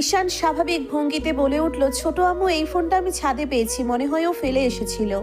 ঈশান স্বাভাবিক ভঙ্গিতে বলে উঠল, ছোট আম্মু, এই ফোনটা আমি ছাদে পেয়েছি, মনে হয় ও ফেলে এসেছিল।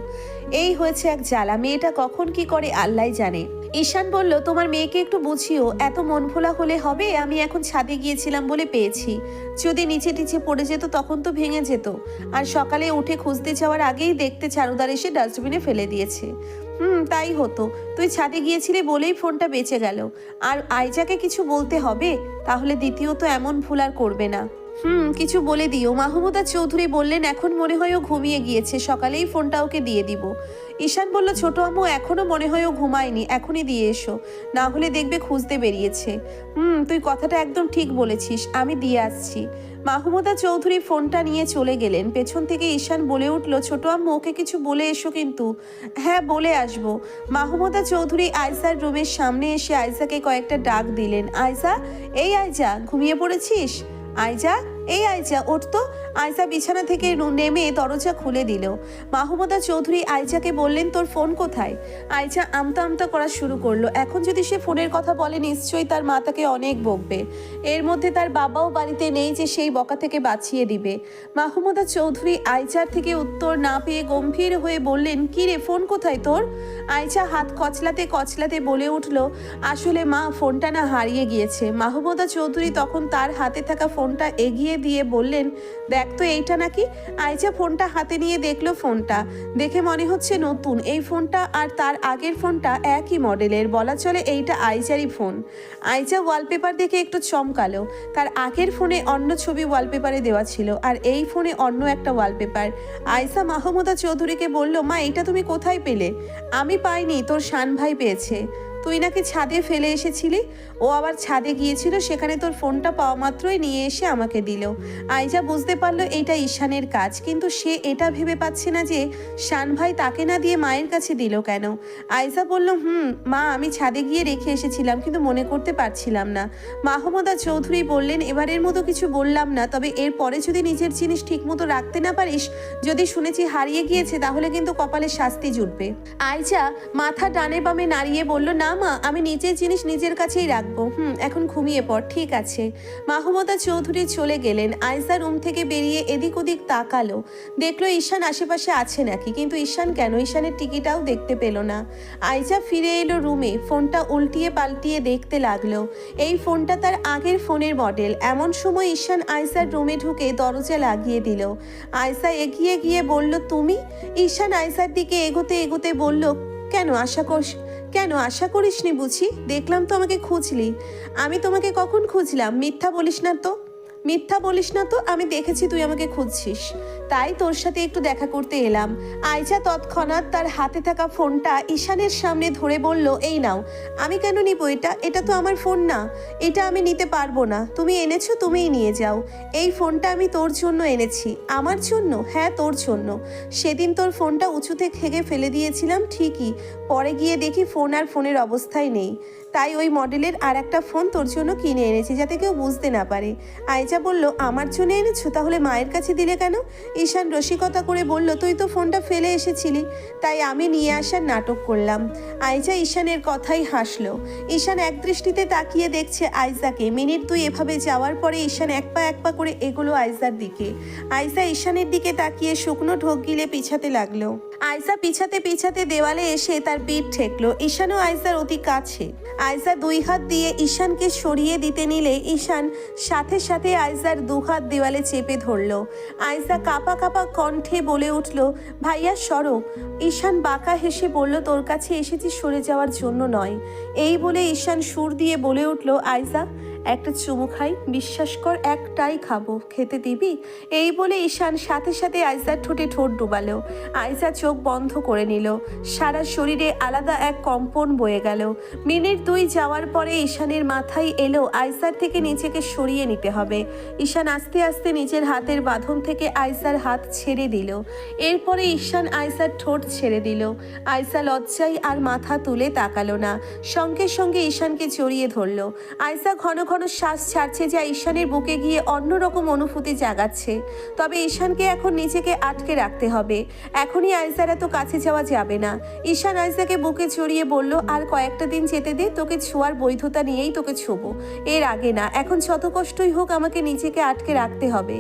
এই হয়েছে এক জ্বালা, মেয়েটা কখন কি করে আল্লাহ জানে। ঈশান বলল, তোমার মেয়েকে একটু বুঝিও, এত মন ভোলা হলে হবে, আমি এখন ছাদে গিয়েছিলাম বলে পেয়েছি। যদি নিচে টিচে পড়ে যেত, তখন তো ভেঙে যেত। আর সকালে উঠে খুঁজতে যাওয়ার আগেই দেখতে চারুদার এসে ডাস্টবিনে ফেলে দিয়েছে। হুম, তাই হতো। তুই ছাদে গিয়েছিলি বলেই ফোনটা বেঁচে গেল। আর আইজাকে কিছু বলতে হবে? তাহলে দ্বিতীয়ত এমন ভুল আর করবে না। হুম, কিছু বলে দিও। মাহমুদা চৌধুরী বললেন, এখন মনে হয় ও ঘুমিয়ে গিয়েছে। সকালেই ফোনটা ওকে দিয়ে দিব। ঈশান বলল, ছোট আম্মু, এখনও মনে হয় ও ঘুমায়নি। এখনই দিয়ে এসো। না হলে দেখবে খুঁজতে বেরিয়েছে। হুম, তুই কথাটা একদম ঠিক বলেছিস। আমি দিয়ে আসছি। মাহমুদা চৌধুরী ফোনটা নিয়ে চলে গেলেন। পেছন থেকে ঈশান বলে উঠল, ছোট আম্মু, ওকে কিছু বলে এসো কিন্তু। হ্যাঁ বলে আসব। মাহমুদা চৌধুরী আয়সার রুমের সামনে এসে আয়সাকে কয়েকটা ডাক দিলেন। আয়সা, এই আয়জা ঘুমিয়ে পড়েছিস? আয়জা এই আইজা ওঠ তো। আয়জা বিছানা থেকে নেমে দরজা খুলে দিল। মাহমুদা চৌধুরী আয়জাকে বললেন, তোর ফোন কোথায়? আয়জা আমতা আমতা করা শুরু করল। এখন যদি সে ফোনের কথা বলে, নিশ্চয়ই তার মা তাকে অনেক বকবে। এর মধ্যে তার বাবাও বাড়িতে নেই যে সেই বকা থেকে বাঁচিয়ে দিবে। মাহমুদা চৌধুরী আয়চার থেকে উত্তর না পেয়ে গম্ভীর হয়ে বললেন, কি রে, ফোন কোথায় তোর? আয়চা হাত কচলাতে কচলাতে বলে উঠল, আসলে মা, ফোনটা না হারিয়ে গিয়েছে। মাহমুদা চৌধুরী তখন তার হাতে থাকা ফোনটা এগিয়ে দিয়ে বললেন, দেখ তো এইটা নাকি? আয়চা ফোনটা হাতে নিয়ে দেখল ফোনটা। দেখে মনে হচ্ছে নতুন। এই ফোনটা আর তার আগের ফোনটা একই মডেলের। বলা চলে এইটা আইজারই ফোন। আইচা ওয়ালপেপার দেখে একটু চমকালো। তার আগের ফোনে অন্য ছবি ওয়ালপেপারে দেওয়া ছিল আর এই ফোনে অন্য একটা ওয়ালপেপার। আয়সা মাহমুদা চৌধুরীকে বলল, মা এটা তুমি কোথায় পেলে? আমি পাইনি, তোর শান ভাই পেয়েছে। তুই নাকি ছাদে ফেলে এসেছিলি? ও আবার ছাদে গিয়েছিল, সেখানে তোর ফোনটা পাওয়া মাত্রই নিয়ে এসে আমাকে দিল। আইজা বুঝতে পারল এইটা ঈশানের কাজ, কিন্তু সে এটা ভেবে পাচ্ছে না যে শান ভাই তাকে না দিয়ে মায়ের কাছে দিল কেন। আইজা বলল, হুম, মা, আমি ছাদে গিয়ে রেখে এসেছিলাম, কিন্তু মনে করতে পারছিলাম না। মাহমুদা চৌধুরী বললেন, এবারের মতো কিছু বললাম না, তবে এর পরে যদি নিজের জিনিস ঠিকমতো রাখতে না পারিস, যদি শুনেছি হারিয়ে গিয়েছে, তাহলে কিন্তু কপালে শাস্তি জুটবে। আইজা মাথা ডানে বামে নাড়িয়ে বলল, না মা, আমি নিজের জিনিস নিজের কাছেই রাখব। হুম, এখন ঘুমিয়ে পড়, ঠিক আছে। মাহমুদা চৌধুরী চলে গেলেন। আইজা রুম থেকে বেরিয়ে এদিক ওদিক তাকালো। দেখল ঈশান আশেপাশে আছে নাকি? কিন্তু ঈশান কেন? ঈশানের টিকিটাও দেখতে পেল না। আইজা ফিরে এলো রুমে। ফোনটা উল্টিয়ে পাল্টিয়ে দেখতে লাগল। এই ফোনটা তার আগের ফোনের মডেল। এমন সময় ঈশান আইসার রুমে ঢুকে দরজা লাগিয়ে দিল। আয়সা এগিয়ে গিয়ে বলল, তুমি? ঈশান আয়সার দিকে এগোতে এগোতে বলল, কেন? আশা করিস কেন আশা করিসনি বুঝি? দেখলাম তো আমাকে খুঁজলি। আমি তোমাকে কখন খুঁজলাম? মিথ্যা বলিস না তো। মিথ্যা বলিস না তো, আমি দেখেছি তুই আমাকে খুঁজছিস। তাই তোর সাথে একটু দেখা করতে এলাম। আয়জা তৎক্ষণাৎ তার হাতে থাকা ফোনটা ঈশানের সামনে ধরে বলল, এই নাও। আমি কেন নিব এটা? এটা তো আমার ফোন না। এটা আমি নিতে পারব না। তুমি এনেছো, তুমিই নিয়ে যাও। এই ফোনটা আমি তোর জন্য এনেছি। আমার জন্য? হ্যাঁ তোর জন্য। সেদিন তোর ফোনটা উঁচুতে খেগে ফেলে দিয়েছিলাম ঠিকই। পরে গিয়ে দেখি ফোন আর ফোনের অবস্থায় নেই। তাই ওই মডেলের আর একটা ফোন তোর জন্য কিনে এনেছি যাতে কেউ বুঝতে না পারে। আয়জা বলল, আমার জন্য এনেছো? তাহলে মায়ের কাছে দিলে কেন? ঈশান রসিকতা করে বলল, তুই তো ফোনটা ফেলে এসেছিলি, তাই আমি নিয়ে আসার নাটক করলাম। আয়জা ঈশানের কথাই হাসলো। ঈশান এক দৃষ্টিতে তাকিয়ে দেখছে আয়জাকে মিনিট দুই এভাবে যাওয়ার পরে ঈশান এক পা এক পা করে এগোলো আয়জার দিকে। আয়জা ঈশানের দিকে তাকিয়ে শুকনো ঢোক গিলে পিছাতে লাগল। আয়জা পিছাতে পিছাতে দেওয়ালে এসে তার পিঠ ঠেকলো। ঈশানও আয়জার অতি কাছে। আয়জা দুই হাত দিয়ে ঈশানকে সরিয়ে দিতে নিলে ঈশান সাথে সাথে আয়জার দু হাত দেওয়ালে চেপে ধরলো। আয়জা কাপা কাপা কণ্ঠে বলে উঠল, ভাইয়া, সরো। ঈশান বাঁকা হেসে বলল, তোর কাছে এসেছি সরে যাওয়ার জন্য নয়। এই বলে ঈশান সুর দিয়ে বলে উঠল আয়জা একটা চুমু খাই, বিশ্বাস কর একটাই খাব। খেতে দিবি? এই বলে ঈশান সাথে সাথে আয়জার ঠোঁটে ঠোঁট ডুবালো। আয়জা চোখ বন্ধ করে নিল। সারা শরীরে আলাদা এক কম্পন বয়ে গেল। মিনিট দুই যাওয়ার পরে ঈশানের মাথায় এলো আয়সার থেকে নিজেকে সরিয়ে নিতে হবে। ঈশান আস্তে আস্তে নিজের হাতের বাঁধন থেকে আয়সার হাত ছেড়ে দিল। এরপরে ঈশান আয়সার ঠোঁট ছেড়ে দিল। আয়সা লজ্জায় আর মাথা তুলে তাকালো না। সঙ্গে সঙ্গে ঈশানকে জড়িয়ে ধরলো। আয়সা ঘন ঘন শ্বাস ছাড়ছে যা ঈশানের বুকে গিয়ে অন্যরকম অনুভূতি জাগাচ্ছে। তবে ঈশানকে এখন নিজেকে আটকে রাখতে হবে। এখনই আইসার এত কাছে যাওয়া যাবে না। ঈশান আইসাকে বুকে জড়িয়ে বলল, আর কয়েকটা দিন যেতে দে, তোকে ছোঁয়ার বৈধতা নিয়েই তোকে ছোবো। এর আগে না, এখন যত কষ্টই হোক আমাকে নিজেকে আটকে রাখতে হবে।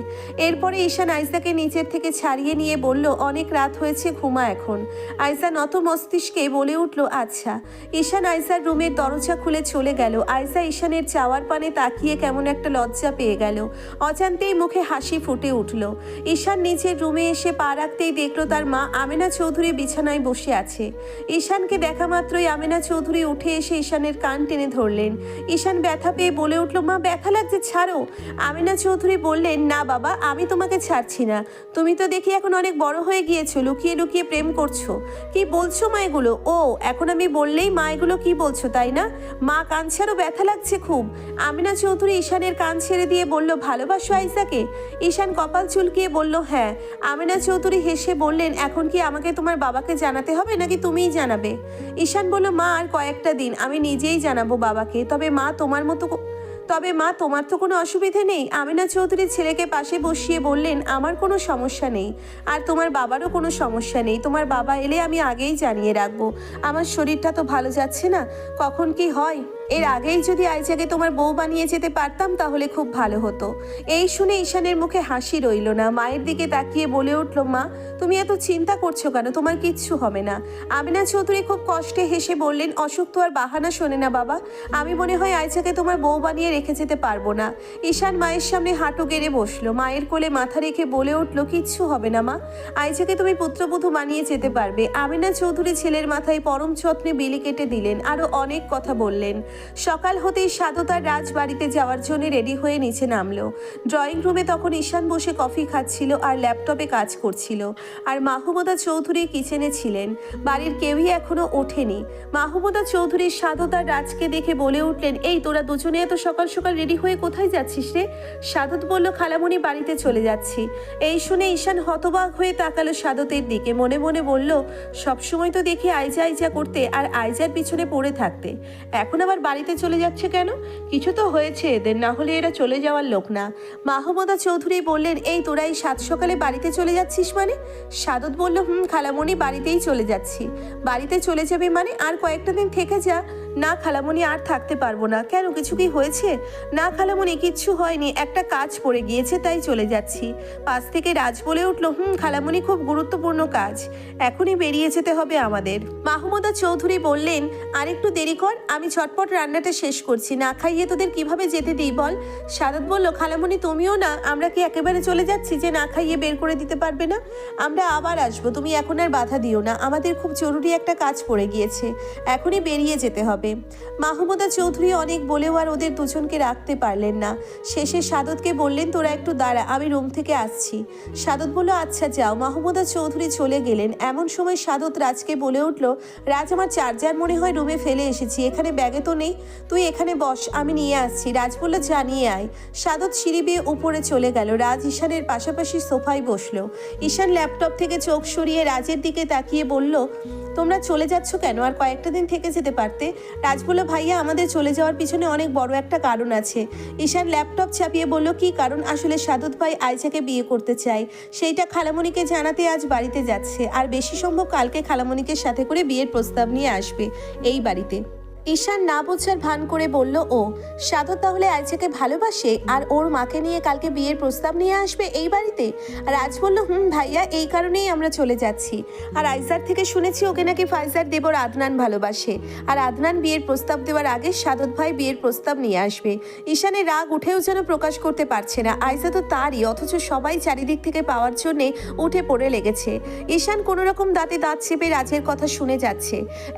এরপরে ঈশান আইসাকে নিচের থেকে ছাড়িয়ে নিয়ে বলল, অনেক রাত হয়েছে, ঘুমা এখন। আইসা নত মস্তিষ্কে বলে উঠল আচ্ছা। ঈশান আয়সার রুমের দরজা খুলে চলে গেল। আয়সা ঈশানের চাওয়ার পানে তাকিয়ে কেমন একটা লজ্জা পেয়ে গেল। অজান্তেই মুখে হাসি ফুটে উঠল। ঈশান নিজের রুমে এসে পা রাখতেই দেখল তার মা আমেনা চৌধুরী বিছানায় বসে আছে। ঈশানকে দেখা মাত্রই আমেনা চৌধুরী উঠে এসে ঈশানের কান টেনে ধরলেন। ঈশান ব্যথা পেয়ে বলে উঠল, মা, ব্যথা লাগছে, ছাড়ো। আমিনা চৌধুরী বললেন, না বাবা, আমি তোমাকে ছাড়ছি না। তুমি তো দেখি এখন অনেক বড় হয়ে গিয়েছো, লুকিয়ে লুকিয়ে প্রেম করছ। কি বলছো মা এগুলো? ও, এখন আমি বললেই মা এগুলো কি বলছো, তাই না? মা, কান ছাড়ো, ব্যথা লাগছে খুব। আমিনা চৌধুরী ঈশানের কান ছেড়ে দিয়ে বলল, ভালোবাসো আইসাকে? ঈশান কপাল চুলকিয়ে বলল হ্যাঁ। আমিনা চৌধুরী হেসে বললেন, এখন কি আমাকে তোমার বাবাকে জানাতে হবে নাকি তুমিই জানাবে? ঈশান বলল, মা, আর কয়েকটা দিন, আমি নিজেই জানাব বাবাকে। তবে মা, তোমার মতো তবে মা, তোমার তো কোনো অসুবিধে নেই। আমিনা চৌধুরী ছেলেকে পাশে বসিয়ে বললেন, আমার কোনো সমস্যা নেই। আর তোমার বাবারও কোনো সমস্যা নেই। তোমার বাবা এলে আমি আগেই জানিয়ে রাখব। আমার শরীরটা তো ভালো যাচ্ছে না। কখন কি হয়? এর আগেই যদি আইজাকে তোমার বউ বানিয়ে যেতে পারতাম, তাহলে খুব ভালো হতো। এই শুনে ঈশানের মুখে হাসি রইল না। মায়ের দিকে তাকিয়ে বলে উঠল, মা, তুমি এত চিন্তা করছ কেন? তোমার কিচ্ছু হবে না। আমিনা চৌধুরী খুব কষ্টে হেসে বললেন, অসুখ তো আর বাহানা শোনে না বাবা। আমি মনে হয় আইজাকে তোমার বউ বানিয়ে রেখে যেতে পারব না। ঈশান মায়ের সামনে হাঁটু গেড়ে বসল। মায়ের কোলে মাথা রেখে বলে উঠল, কিচ্ছু হবে না, মা। আইজাকে তুমি পুত্রবধূ বানিয়ে যেতে পারবে। আমিনা চৌধুরী ছেলের মাথায় পরম যত্নে বিলি কেটে দিলেন আরও অনেক কথা বললেন। সকাল হতেই সাধতার রাজবাড়িতে যাওয়ার জন্য রেডি হয়ে নিচে নামলো। ড্রয়িং রুমে তখন ঈশান বসে কফি খাচ্ছিল আর ল্যাপটপে কাজ করছিল। আর মাহমুদা চৌধুরী কিচেনে ছিলেন। বাড়ির কেউই এখনও ওঠেনি। মাহমুদা চৌধুরী সাধতার রাজকে দেখে বলে উঠলেন, এই তোরা দুজনে এত সকাল সকাল রেডি হয়ে কোথায় যাচ্ছিস রে? সাধত বলল খালামণি বাড়িতে চলে যাচ্ছি। এই শুনে ঈশান হতবাক হয়ে তাকালো সাধতের দিকে। মনে মনে বলল, সবসময় তো দেখি আইজা আইজা করতে আর আইজার পিছনে পড়ে থাকতে। এখন আবার বাড়িতে চলে যাচ্ছে কেন? কিছু তো হয়েছে, এদের না হলে এরা চলে যাওয়ার লোক না। মাহমুদা চৌধুরী বললেন, এই তোরাই সাত সকালে বাড়িতে চলে যাচ্ছিস মানে? সাদত বলল, হুম, খালামণি বাড়িতেই চলে যাচ্ছি। বাড়িতে চলে যাবে মানে? আর কয়েকটা দিন থেকে যা। না খালামণি আর থাকতে পারব না। কেন, কিছু কি হয়েছে? না খালামণি কিচ্ছু হয়নি। একটা কাজ পড়ে গিয়েছে, তাই চলে যাচ্ছি। পাশ থেকে রাজ বলে উঠল, হুম খালামণি খুব গুরুত্বপূর্ণ কাজ। এখনই বেরিয়ে যেতে হবে আমাদের। মাহমুদা চৌধুরী বললেন, আর একটু দেরি কর, আমি ঝটপট রান্নাটা শেষ করছি। না খাইয়ে তোদের কীভাবে যেতে দিই বল? সাদত বলল খালামণি তুমিও না, আমরা কি একেবারে চলে যাচ্ছি যে না খাইয়ে বের করে দিতে পারবে না? আমরা আবার আসব, তুমি এখন আর বাধা দিও না। আমাদের খুব জরুরি একটা কাজ পড়ে গিয়েছে। এখনই বেরিয়ে যেতে হবে। মাহমুদা চৌধুরী অনেক বলেও আর ওদের দুজনকে রাখতে পারলেন না। শেষে সাদতকে বললেন, তোরা একটু দাঁড়া, আমি রুম থেকে আসছি। সাদত বলল আচ্ছা যাও। মাহমুদা চৌধুরী চলে গেলেন। এমন সময় সাদত রাজকে বলে উঠল, রাজ, আমার চার্জার মনে হয় রুমে ফেলে এসেছি, এখানে ব্যাগে তো নেই। তুই এখানে বস, আমি নিয়ে আসছি। রাজ বলল জানিয়ে আয়। সাদত সিঁড়ি বেয়ে উপরে চলে গেল। রাজ ঈশানের পাশাপাশি সোফায় বসল। ঈশান ল্যাপটপ থেকে চোখ সরিয়ে রাজের দিকে তাকিয়ে বলল, তোমরা চলে যাচ্ছ কেন? আর কয়েকটা দিন থেকে যেতে পারতে? রাজ বলল ভাইয়া আমাদের চলে যাওয়ার পিছনে অনেক বড় একটা কারণ আছে। ঈশান ল্যাপটপ ছাপিয়ে বলল, কি কারণ? আসলে সাদত ভাই আয়সাকে বিয়ে করতে চায়। সেইটা খালামণিকে জানাতে আজ বাড়িতে যাচ্ছে। আর বেশি সম্ভব কালকে খালামণিকের সাথে করে বিয়ের প্রস্তাব নিয়ে আসবে, এই বাড়িতে। ঈশান না বোঝার ভান করে বলল, ও সাধত তাহলে আয়জাকে ভালোবাসে? আর ওর মাকে নিয়ে কালকে বিয়ের প্রস্তাব নিয়ে আসবে এই বাড়িতে? রাজ বলল, হুম, ভাইয়া, এই কারণেই আমরা চলে যাচ্ছি। আর আইজার থেকে শুনেছি ওকে নাকি ফাইজার দেবর আদনান ভালোবাসে। আর আদনান বিয়ের প্রস্তাব দেওয়ার আগে সাদত ভাই বিয়ের প্রস্তাব নিয়ে আসবে। ঈশানের রাগ উঠেও যেন প্রকাশ করতে পারছে না। আইজা তো তারই, অথচ সবাই চারিদিক থেকে পাওয়ার জন্যে উঠে পড়ে লেগেছে। ঈশান কোনো রকম দাঁতে দাঁত চেপে রাজের কথা শুনে যাচ্ছে।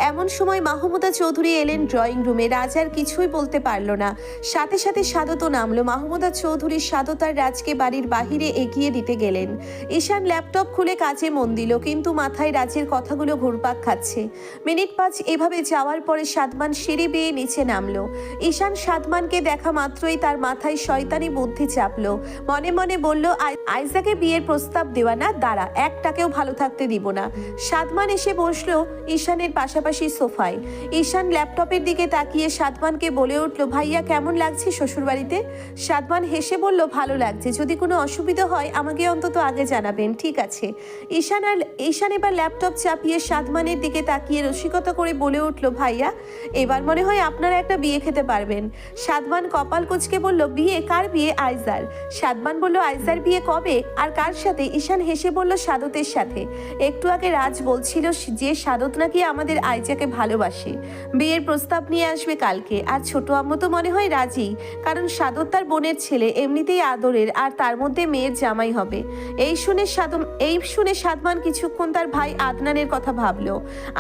এমন সময় মাহমুদা চৌধুরী এলেন ড্রয়িং রুমে রাজ আর কিছুই বলতে পারল না। সাথে সাথে সাদতও নামলো। মাহমুদা চৌধুরী সাদতার রাজকে বাড়ির বাহিরে এগিয়ে দিতে গেলেন। ঈশান ল্যাপটপ খুলে কাজে মন দিল, কিন্তু মাথায় রাজের কথাগুলো ঘুরপাক খাচ্ছে। মিনিট পাঁচ এভাবে যাওয়ার পরে সাদমান সিঁড়ি বেয়ে নিচে নামলো। ঈশান সাদমানকে দেখা মাত্রই তার মাথায় শয়তানি বুদ্ধি চাপলো। মনে মনে বলল, "আই- আইজাকে বিয়ের প্রস্তাব দেওয়া না, দাঁড়া, একটাকেও ভালো থাকতে দিব না। সাদমান এসে বসল ঈশানের পাশাপাশি সোফায়। ঈশান ল্যাপটপ ল্যাপটপের দিকে তাকিয়ে সাদমানকে বলে উঠল, ভাইয়া, কেমন লাগছে শ্বশুরবাড়িতে? সাদমান হেসে বলল, ভালো লাগছে। যদি কোনো অসুবিধা হয়, আমাকে অন্তত আগে জানাবেন, ঠিক আছে? ঈশান আর, ঈশান এবার ল্যাপটপ চাপিয়ে সাদমানের দিকে তাকিয়ে রসিকতা করে বলে উঠল, ভাইয়া, এবার মনে হয় আপনারা একটা বিয়ে খেতে পারবেন। সাদমান কপাল কুচকে বলল, বিয়ে? কার বিয়ে? আইজার। সাদমান বলল, আইজার বিয়ে কবে? আর কার সাথে? ঈশান হেসে বলল, সাদতের সাথে। একটু আগে রাজ বলছিল যে, সাদত নাকি আমাদের আইজাকে ভালোবাসে। বিয়ের প্রস্তাব নিয়ে আসবে কালকে। আর ছোট আম্মু তো মনে হয় রাজি, কারণ সাদত তার বোনের ছেলে, এমনিতেই আদরের, আর তার মধ্যে মেয়ের জামাই হবে। এই শুনে সাদম এই শুনে সাদমান কিছুক্ষণ তার ভাই আদনানের কথা ভাবলো।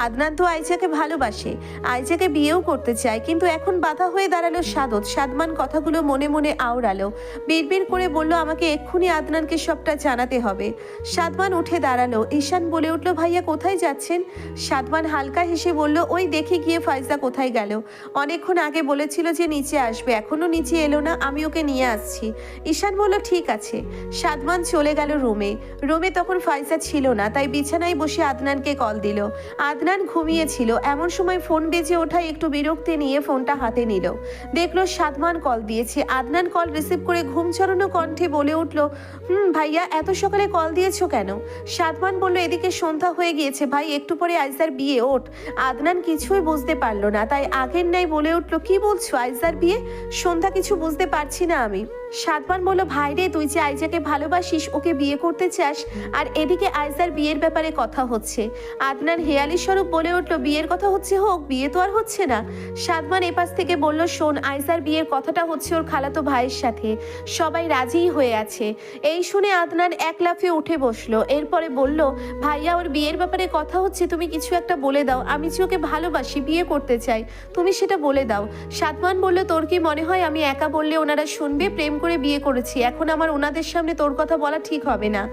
আদনান তো আইজাকে ভালোবাসে, আইজাকে বিয়েও করতে চায়, কিন্তু এখন বাধা হয়ে দাঁড়াল সাদত। সাদমান কথাগুলো মনে মনে আওড়ালো। বিড়বিড় করে বলল, আমাকে এক্ষুনি আদনানকে সবটা জানাতে হবে। সাদমান উঠে দাঁড়াল। ঈশান বলে উঠল, ভাইয়া কোথায় যাচ্ছেন? সাদমান হালকা হেসে বলল, ওই দেখে গিয়ে ফাইজা কোথায় গেল? অনেকক্ষণ আগে বলেছিল যে নিচে আসবে। এখনও নিচে এলো না, আমি ওকে নিয়ে আসছি। ঈশান বলল, ঠিক আছে। সাদমান চলে গেল রুমে। রুমে তখন ফাইজা ছিল না, তাই বিছানায় বসে আদনানকে কল দিল। আদনান ঘুমিয়েছিল। এমন সময় ফোন বেজে ওঠায় একটু বিরক্তি নিয়ে ফোনটা হাতে নিল। দেখল, সাদমান কল দিয়েছে। আদনান কল রিসিভ করে ঘুম চড়ানো কণ্ঠে বলে উঠল, হুম, ভাইয়া, এত সকালে কল দিয়েছ কেন? সাদমান বলল, এদিকে সন্ধ্যা হয়ে গিয়েছে ভাই, একটু পরে আইসার বিয়ে, ওঠ। আদনান কিছুই বুঝতে পারল না। তাই আগের নাই বলে উঠল, কি বলছো, আইজার বিয়ে? সন্ধ্যা কিছু বুঝতে পারছি না আমি। সাদমান বলল, ভাই রে, তুই যে আইজাকে ভালোবাসিস, ওকে বিয়ে করতে চাস, আর এদিকে আইজার বিয়ের ব্যাপারে কথা হচ্ছে। আদনান হেয়ালি স্বরূপ বলে উঠল, বিয়ের কথা হচ্ছে হোক, বিয়ে তো আর হচ্ছে না। সাদমান এপাশ থেকে বলল, শোন, আইজার বিয়ের কথাটা হচ্ছে ওর খালাতো ভাইয়ের সাথে। সবাই রাজিই হয়ে আছে। এই শুনে আদনান এক লাফে উঠে বসল। এরপরে বলল, ভাইয়া, ওর বিয়ের ব্যাপারে কথা হচ্ছে, তুমি কিছু একটা বলে দাও। আমি যে ওকে ভালোবাসি, বিয়ে করতে চাই, তুমি সেটা বলে দাও। সাদমান বলল, তোর কি মনে হয়, আমি একা বললে ওনারা শুনবে, প্রেম করে বিয়ে করেছি। এখন আমার ওনাদের সামনে তোর কথা বলা ঠিক হবে না।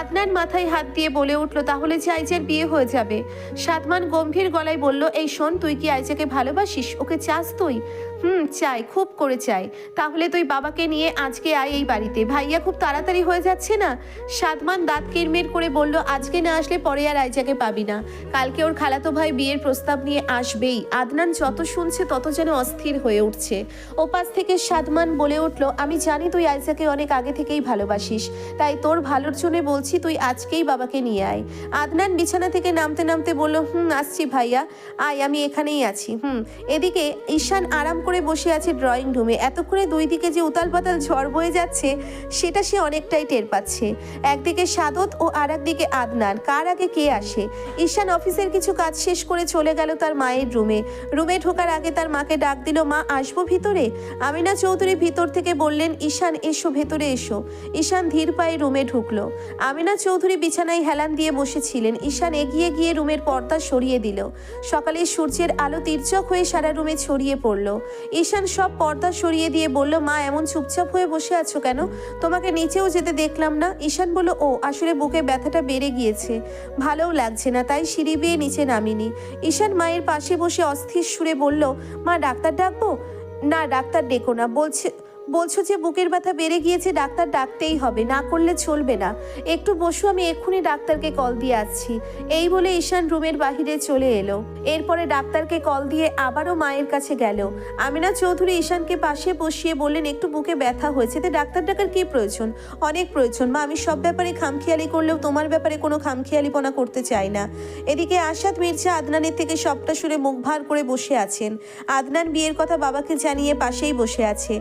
আদনান মাথায় হাত দিয়ে বলে উঠল, তাহলে যে আইজের বিয়ে হয়ে যাবে? সাতমান গম্ভীর গলায় বলল, এই শোন, তুই কি আইজাকে ভালোবাসিস? ওকে চাস তুই? হুম, চাই, খুব করে চাই। তাহলে তুই বাবাকে নিয়ে আজকে আয় এই বাড়িতে। ভাইয়া খুব তাড়াতাড়ি হয়ে যাচ্ছে না? সাদমান দাঁত কিরমির করে বলল, আজকে না আসলে পরে আর আইজাকে পাবি না। কালকে ওর খালাতো ভাই বিয়ের প্রস্তাব নিয়ে আসবেই। আদনান যত শুনছে তত যেন অস্থির হয়ে উঠছে। ওপাশ থেকে সাদমান বলে উঠল, আমি জানি তুই আইজাকে অনেক আগে থেকেই ভালোবাসিস। তাই তোর ভালোর জন্য বলছি তুই আজকেই বাবাকে নিয়ে আয়। আদনান বিছানা থেকে নামতে নামতে বলল, হুম, আসছি ভাইয়া। আয়, আমি এখানেই আছি। হুম। এদিকে ঈশান আরাম করে বসে আছে ড্রয়িং রুমে। এতক্ষণে দুই দিকে যে উতাল পাতাল ঝড় বয়ে যাচ্ছে, সেটা সে অনেকটাই টের পাচ্ছে। একদিকে সাদত ও আর একদিকে আদনান। কার আগে কে আসে? ঈশান অফিসের কিছু কাজ শেষ করে চলে গেল তার মায়ের রুমে। রুমে ঢোকার আগে তার মাকে ডাক দিল, মা, আসব ভিতরে? আমিনা চৌধুরী ভিতর থেকে বললেন ঈশান, এসো, ভেতরে এসো। ঈশান ধীর পায়ে রুমে ঢুকলো। আমিনা চৌধুরী বিছানায় হেলান দিয়ে বসেছিলেন। ঈশান এগিয়ে গিয়ে রুমের পর্দা সরিয়ে দিল। সকালে সূর্যের আলো তির্যক হয়ে সারা রুমে ছড়িয়ে পড়ল। ঈশান সব পর্দা সরিয়ে দিয়ে বলল, মা, এমন চুপচাপ হয়ে বসে আছো কেন? তোমাকে নিচেও যেতে দেখলাম না। ঈশান বলল, ও, আসলে বুকে ব্যথাটা বেড়ে গিয়েছে। ভালোও লাগছে না, তাই সিঁড়ি বেয়ে নিচে নামিনি। ঈশান মায়ের পাশে বসে অস্থির সুরে বলল, মা, ডাক্তার ডাকবো? না, ডাক্তার ডেকো না। বলছে বলছো যে বুকের ব্যথা বেড়ে গিয়েছে, ডাক্তার ডাকতেই হবে, না করলে চলবে না। একটু বসু, আমি এক্ষুনি ডাক্তারকে কল দিয়ে আসছি। এই বলে ঈশান রুমের বাহিরে চলে এলো। এরপরে ডাক্তারকে কল দিয়ে আবারও মায়ের কাছে গেল। আমিনা চৌধুরী ঈশানকে পাশে বসিয়ে বললেন, একটু বুকে ব্যথা হয়েছে, তো ডাক্তার ডাকার কি প্রয়োজন? অনেক প্রয়োজন, মা, আমি সব ব্যাপারে খামখেয়ালি করলেও তোমার ব্যাপারে কোনো খামখেয়ালিপনা করতে চাই না। এদিকে আশাদ মির্জা, আদনানের থেকে সবটা শুনে মুখ ভার করে বসে আছেন। আদনান বিয়ের কথা বাবাকে জানিয়ে পাশেই বসে আছে।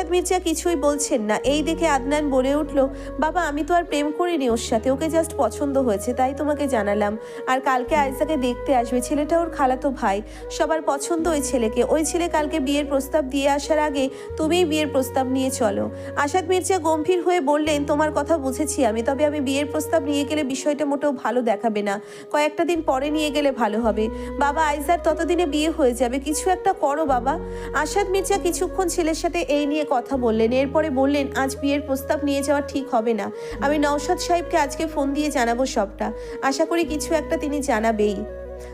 আশাদ মির্জা কিছুই বলছেন না। এই দেখে আদনান বলে উঠল, বাবা, আমি তো আর প্রেম করিনি ওর সাথে, ওকে জাস্ট পছন্দ হয়েছে, তাই তোমাকে জানালাম। আর কালকে আইসাকে দেখতে আসবে, ছেলেটা ওর খালাতো ভাই। সবার পছন্দ ওই ছেলেকে। ওই ছেলে কালকে বিয়ের প্রস্তাব দিয়ে আসার আগে তুমিই বিয়ের প্রস্তাব নিয়ে চলো। আশাদ মির্জা গম্ভীর হয়ে বললেন, তোমার কথা বুঝেছি আমি, তবে আমি বিয়ের প্রস্তাব নিয়ে গেলে বিষয়টা মোটেও ভালো দেখাবে না। কয়েকটা দিন পরে নিয়ে গেলে ভালো হবে। বাবা আইজার ততদিনে বিয়ে হয়ে যাবে, কিছু একটা করো বাবা। আশাদ মির্জা কিছুক্ষণ ছেলের সাথে এই নিয়ে কথা বললেন। এরপরে বললেন, আজ বিয়ের প্রস্তাব নিয়ে যাওয়া ঠিক হবে না। আমি নওশাদ সাহেবকে আজকে ফোন দিয়ে জানাব সবটা। আশা করি কিছু একটা তিনি জানাবেই।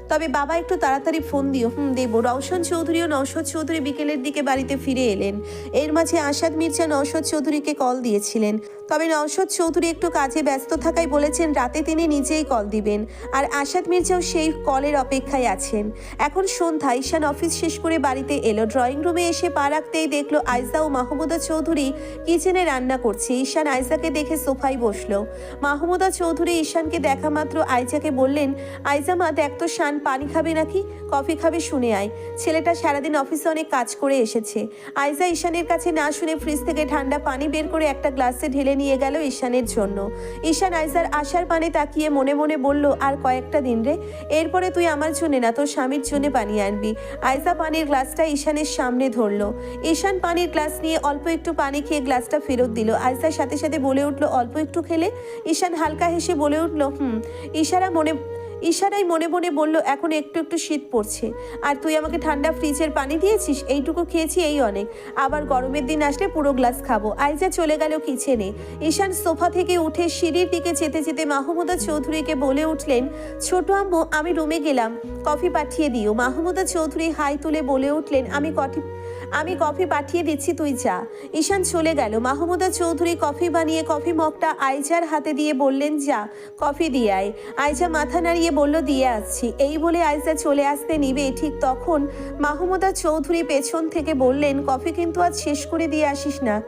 তবে বাবা একটু তাড়াতাড়ি ফোন দিও। হুম, দেবো। রওশন চৌধুরী ও নৌশদ চৌধুরী বিকেলের দিকে বাড়িতে ফিরে এলেন। এর মাঝে আসাদ মির্জা নৌশদ চৌধুরীকে কল দিয়েছিলেন। তবে নওশদ চৌধুরী একটু কাজে ব্যস্ত থাকায় বলেছেন, রাতে তিনি নিজেই কল দিবেন। আর আসাদ মির্জাও সেই কলের অপেক্ষায় আছেন। এখন সন্ধ্যা, ঈশান অফিস শেষ করে বাড়িতে এলো। ড্রয়িং রুমে এসে পা রাখতেই দেখল আয়জা ও মাহমুদা চৌধুরী কিচেনে রান্না করছে। ঈশান আয়জাকে দেখে সোফায় বসল। মাহমুদা চৌধুরী ঈশানকে দেখা মাত্র আয়জাকে বললেন আয়জা মা, দেখ তো শান পানি খাবে নাকি? কফি খাবে শুনে আয়। ছেলেটা সারাদিন অফিসে অনেক কাজ করে এসেছে। আয়জা ঈশানের কাছে না শুনে ফ্রিজ থেকে ঠান্ডা পানি বের করে একটা গ্লাসে ঢেলে নিয়ে গেল ঈশানের জন্য। ঈশান আয়জার আশার পানে তাকিয়ে মনে মনে বলল, আর কয়েকটা দিন রে। এরপরে তুই আমার জন্য না, তোর স্বামীর জন্য পানি আনবি। আয়জা পানির গ্লাসটা ঈশানের সামনে ধরলো। ঈশান পানির গ্লাস নিয়ে অল্প একটু পানি খেয়ে গ্লাসটা ফেরত দিল। আয়জার সাথে সাথে বলে উঠল, অল্প একটু খেলে? ঈশান হালকা হেসে বলে উঠল, হুম। ইশারা মনে ইশারাই মনে মনে বলল, এখন একটু একটু শীত পড়ছে। আর তুই আমাকে ঠান্ডা ফ্রিজের পানি দিয়েছিস? এইটুকু খেয়েছি এই অনেক। আবার গরমের দিন আসলে পুরো গ্লাস খাব। আইজা চলে গেল কিচেনে। ঈশান সোফা থেকে উঠে সিঁড়ির দিকে যেতে যেতে মাহমুদা চৌধুরীকে বলে উঠলেন, ছোট আম্মু, আমি রুমে গেলাম। কফি পাঠিয়ে দিও। মাহমুদা চৌধুরী হাই তুলে বলে উঠলেন, আমি কফি আমি কফি পাঠিয়ে দিচ্ছি, তুই যা। ঈশান চলে গেল। মাহমুদা চৌধুরী কফি বানিয়ে কফি মগটা আইজার হাতে দিয়ে বললেন, যা, কফি দিয়ে আয়। আইজা মাথা নাড়িয়ে বলল, দিয়ে আসছি। এই বলে আইজা চলে আসতে নিবে। ঠিক তখন মাহমুদা চৌধুরী পেছন থেকে বললেন, কফি কিন্তু আজ শেষ করে দিয়ে আসিস না।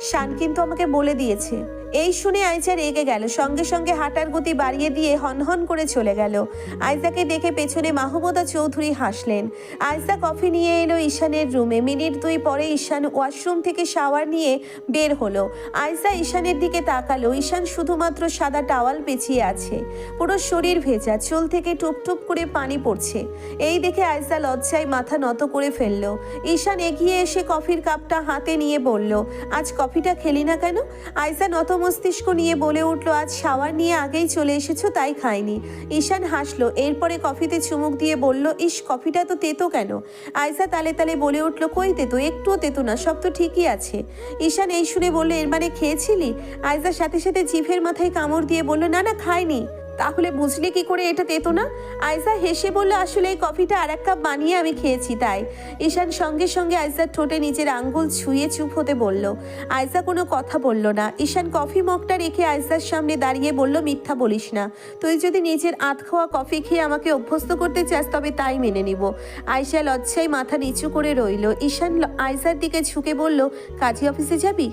শান কিন্তু আমাকে বলে দিয়েছে। এই শুনে আইজা রেগে গেল। সঙ্গে সঙ্গে হাঁটার গতি বাড়িয়ে দিয়ে হনহন করে চলে গেল। আইজাকে দেখে পেছনে মাহমুদা চৌধুরী হাসলেন। আইজা কফি নিয়ে এলো ঈশানের রুমে। মিনিট দুই পরে ঈশান ওয়াশরুম থেকে শাওয়ার নিয়ে বের হলো। আইজা ঈশানের দিকে তাকালো। ঈশান শুধুমাত্র সাদা টাওয়াল পেঁচিয়ে আছে। পুরো শরীর ভেজা। চুল থেকে টুপ টুপ করে পানি পড়ছে। এই দেখে আইজা লজ্জায় মাথা নত করে ফেলল। ঈশান এগিয়ে এসে কফির কাপটা হাতে নিয়ে বলল, আজ কফিটা খেলি না কেন? আইজা নত মস্তিষ্ক নিয়ে বলে উঠল, আজ শাওয়ার নিয়ে আগেই চলে এসেছ, তাই খাইনি। ঈশান হাসলো, এরপরে কফিতে চুমুক দিয়ে বলল, ইস, কফিটা তো তেতো কেন? আয়সা তালে তালে বলে উঠল, কই তেতো? একটুও তেতো না, সব তো ঠিকই আছে। ঈশান এই শুনে বলল, এর মানে খেয়েছিলি? আয়সার সাথে সাথে জিভের মাথায় কামড় দিয়ে বলল, না না, খাইনি। তাহলে বুঝলি কি করে এটা তেতো না? আইজা হেসে বলল, আসলে এই কফিটা আর এক কাপ বানিয়ে আমি খেয়েছি তাই। ঈশান সঙ্গে সঙ্গে আইজার ঠোঁটে নিজের আঙ্গুল ছুঁয়ে চুপ হতে বলল। আইজা কোনো কথা বলল না। ঈশান কফি মগটা রেখে আইজার সামনে দাঁড়িয়ে বলল, মিথ্যা বলিস না। তুই যদি নিজের আধ খাওয়া কফি খেয়ে আমাকে অভ্যস্ত করতে চাস, তবে তাই মেনে নিব। আয়সা লজ্জায় মাথা নিচু করে রইল। ঈশান আইজার দিকে ঝুঁকে বলল, কাজী অফিসে যাবি?